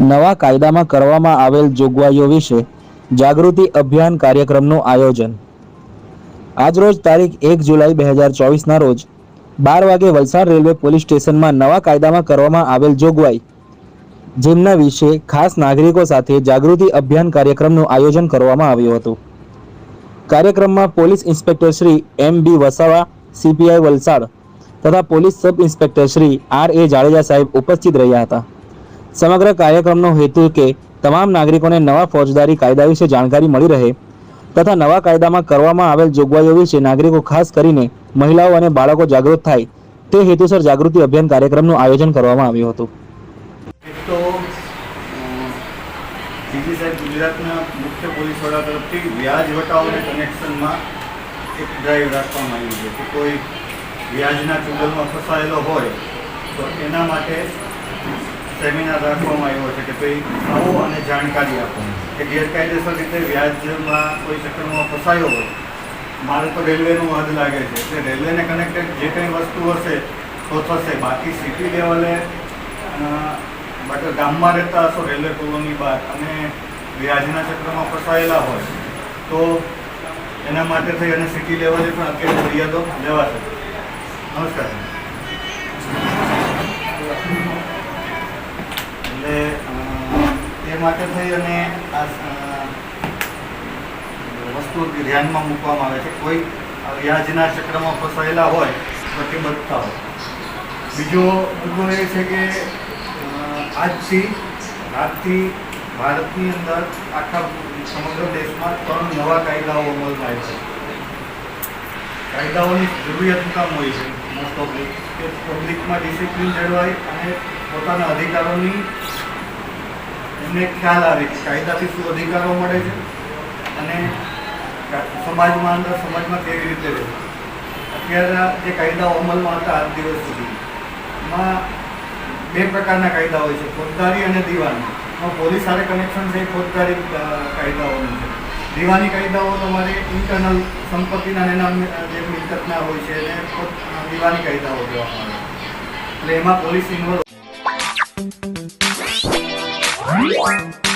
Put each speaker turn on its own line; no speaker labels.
નવા કાયદામાં કરવામાં આવેલ જોગવાઈઓ વિશે જાગૃતિ અભિયાન કાર્યક્રમનું આયોજન. આજરોજ તારીખ એક જુલાઈ બે હજાર ચોવીસના રોજ બાર વાગે વલસાડ રેલવે પોલીસ સ્ટેશનમાં નવા કાયદામાં કરવામાં આવેલ જોગવાઈ, જેમના વિશે ખાસ નાગરિકો સાથે જાગૃતિ અભિયાન કાર્યક્રમનું આયોજન કરવામાં આવ્યું હતું. કાર્યક્રમમાં police inspector Shri M B Vasava CPI Valsad તથા police sub inspector Shri R A Jadeja સાહેબ ઉપસ્થિત રહ્યા હતા. સમગ્ર કાર્યક્રમનો હેતુ કે તમામ નાગરિકોને નવા ફોજદારી કાયદા વિશે જાણકારી મળી રહે તથા નવા કાયદામાં કરવામાં આવેલ જોગવાઈઓ વિશે નાગરિકો ખાસ કરીને મહિલાઓ અને બાળકો જાગૃત થાય તે હેતુસર જાગૃતિ અભિયાન કાર્યક્રમનું આયોજન કરવામાં આવ્યું હતું.
ડીજી સાહેબ, ગુજરાતના મુખ્ય પોલીસ વડા તરફથી વ્યાજ વટાઓને કનેક્શનમાં એક ડ્રાઈવ રાખવામાં આવી છે કે કોઈ વ્યાજના ચુંગલમાં ફસાયેલો હોય તો એના માટે સેમિનાર રાખવામાં આવ્યો છે કે ભાઈ આવો અને જાણકારી આપો. કે ગેરકાયદેસર રીતે વ્યાજમાં કોઈ ચક્કરમાં ફસાયો હોય, મારે તો રેલવેનું હદ લાગે છે. એટલે રેલવેને કનેક્ટેડ જે કંઈ વસ્તુ હશે તો થશે. બાકી સિટી લેવલે બાકી ગામમાં રહેતા હશો, રેલવે કોલોની બહાર અને વ્યાજના ચક્રમાં ફસાયેલા હોય, તો એના માટે થઈ અને સિટી લેવલે પણ અત્યારે ફરિયાદો લેવા છે. નમસ્કાર. માટે થઈ અને આ વસ્તુ ધ્યાનમાં મૂકવામાં આવે છે. કોઈ વ્યાજના ચક્રમાં ફસાયેલા હોય તો હોય. બીજો મુદ્દો એ છે કે આજથી આજથી ભારતની અંદર આખા સમગ્ર દેશમાં ત્રણ નવા કાયદાઓ અમલમાં આવ્યા છે. કાયદાઓની જરૂરિયાત કામ હોય છે મોસ્ટ ઓફલી કે પબ્લિકમાં ડિસિપ્લિન જળવાય અને પોતાના અધિકારોની એમને ખ્યાલ આવે કે કાયદાથી શું અધિકારો મળે છે અને સમાજમાં અંદર સમાજમાં કેવી રીતે રહે અત્યારના જે કાયદાઓ અમલમાં હતા આજ દિવસ સુધી, એમાં બે પ્રકારના કાયદા હોય છે, ફોજદારી અને દીવાની. એમાં પોલીસ સાથે કનેક્શન છે, ફોજદારી કાયદાઓનું છે. દીવાની કાયદાઓ તમારે ઇન્ટરનલ સંપત્તિના એના જે મિલકતના હોય છે, એને દીવાની કાયદાઓ કહેવામાં આવે એટલે એમાં પોલીસ ઇન્વોલ્વ
Bye.